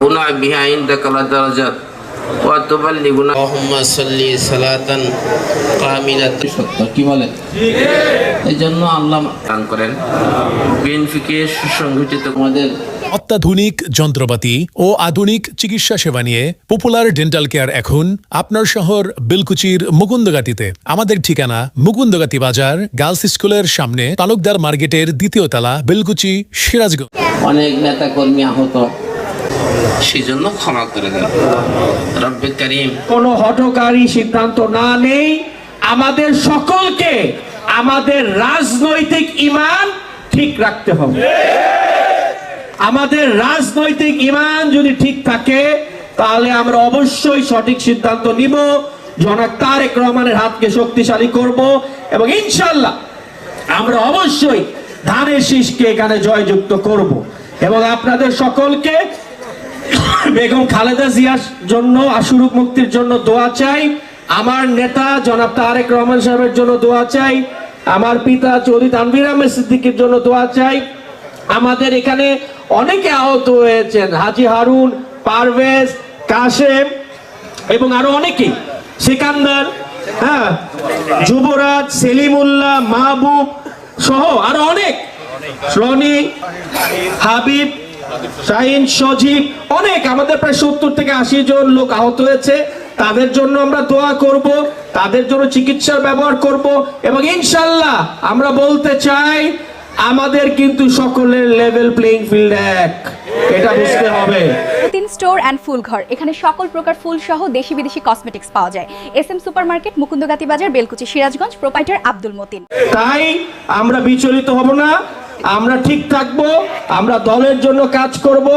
هنا بها عندك لدرجات وتبلغنا اللهم صل صلاة كاملة সত্য কি বলে এই জন্য আল্লাহ দান করেন বিএনপিকে সুসংগঠিত আমাদের অত্যাধুনিক যন্ত্রপাতি ও আধুনিক চিকিৎসা সেবা নিয়ে পপুলার ডেন্টাল কেয়ার এখন আপনার শহর বিলকুচির মুকুন্দগাতিতে আমাদের ঠিকানা মুকুন্দগাতি বাজার গার্লস স্কুলের সামনে তালুকদার মার্কেটের দ্বিতীয় তলা বিলকুচি সিরাজগঞ্জ অনেক নেতা কর্মী আহত সেই জন্য ক্ষমা করে দেন। রব্বে করিম। কোনো হঠকারী সিদ্ধান্ত না নেই। আমাদের সকলকে আমাদের রাজনৈতিক ইমান ঠিক রাখতে হবে। আমাদের রাজনৈতিক ইমান যদি ঠিক থাকে, তাহলে আমরা অবশ্যই সঠিক সিদ্ধান্ত নিব। জনাক তারেক রহমানের হাতকে শক্তিশালী করব এবং ইনশাল্লাহ আমরা অবশ্যই ধানের শীষকে এখানে জয়যুক্ত করব। এবং আপনাদের সকলকে বেগম খালেদা জিয়ার জন্য আশুরুক মুক্তির জন্য দোয়া চাই। আমার নেতা জনাব তারেক রহমান সাহেবের জন্য দোয়া চাই। আমার পিতা চৌধুরী তানভীর আহমেদ সিদ্দিকের জন্য দোয়া চাই। আমাদের এখানে অনেকে আহত হয়েছেন, হাজি হারুন, পারভেজ, কাশেম এবং আরও অনেকেই সিকান্দার হ্যাঁ যুবরাজ, সেলিমুল্লাহ, মাহবুব সহ আরও অনেক। রনি, হাবিব শাহিন সজীব অনেক আমাদের প্রায় সত্তর থেকে আশি জন লোক আহত হয়েছে। তাদের জন্য আমরা দোয়া করব তাদের জন্য চিকিৎসার ব্যবহার করব এবং ইনশাল্লাহ আমরা বলতে চাই আমাদের কিন্তু সকলের লেভেল প্লেইং ফিল্ড এক। এটা বুঝতে হবে। তিন স্টোর অ্যান্ড ফুল ঘর এখানে সকল প্রকার ফুল সহ দেশি বিদেশি কসমেটিক্স পাওয়া যায়। S M super market Mukundagati বাজার বেলকুচি সিরাজগঞ্জ প্রোপাইটার আব্দুল মতিন। তাই আমরা বিচলিত হব না। আমরা ঠিক থাকব আমরা দলের জন্য কাজ করব।